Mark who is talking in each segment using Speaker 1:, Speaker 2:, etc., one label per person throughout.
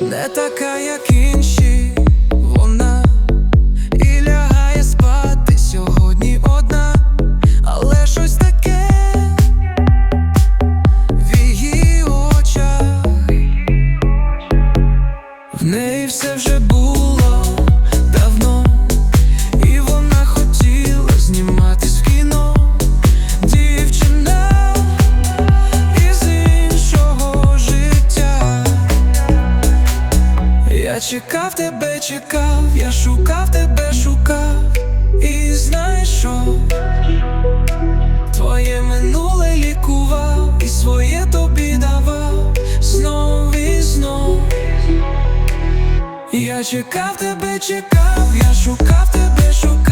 Speaker 1: Не така, як чекав тебе, чекав, я шукав тебе, шукав. І знайшов Твоє минуле лікував і своє тобі давав. Знов і знов. Я чекав тебе, чекав, я шукав тебе, шукав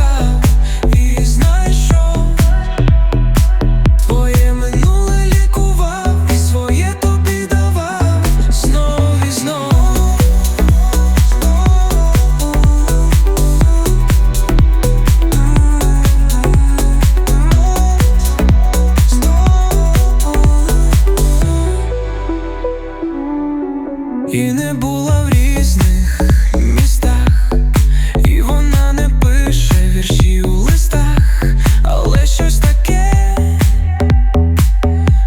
Speaker 1: І не була в різних містах, і вона не пише вірші у листах, але щось таке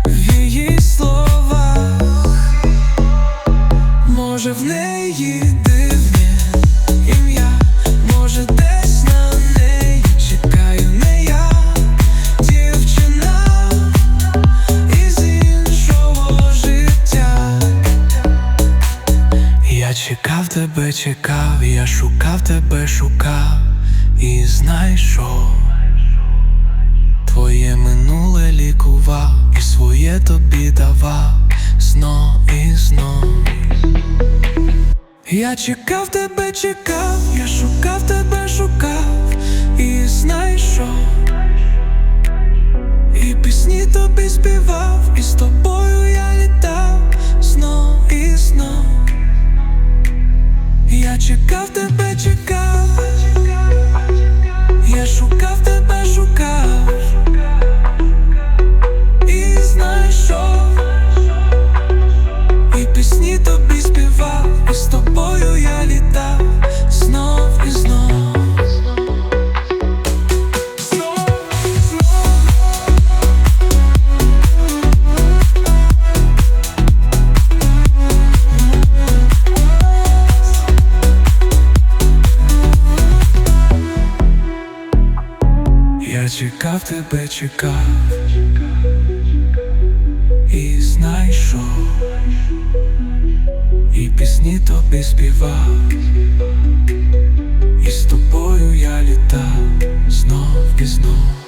Speaker 1: в її словах, може в неї дивне тебе, чекав, я шукав тебе, шукав і знайшов Твоє минуле лікував і своє тобі давав знов і знов. Я чекав тебе, чекав, я шукав тебе, шукав і знайшов. І пісні тобі співав, і з тобою чекав тебе, чекав, чекав, тебе чекав. І знайшов, і пісні тобі співав, і з тобою я літав. Знов і знов.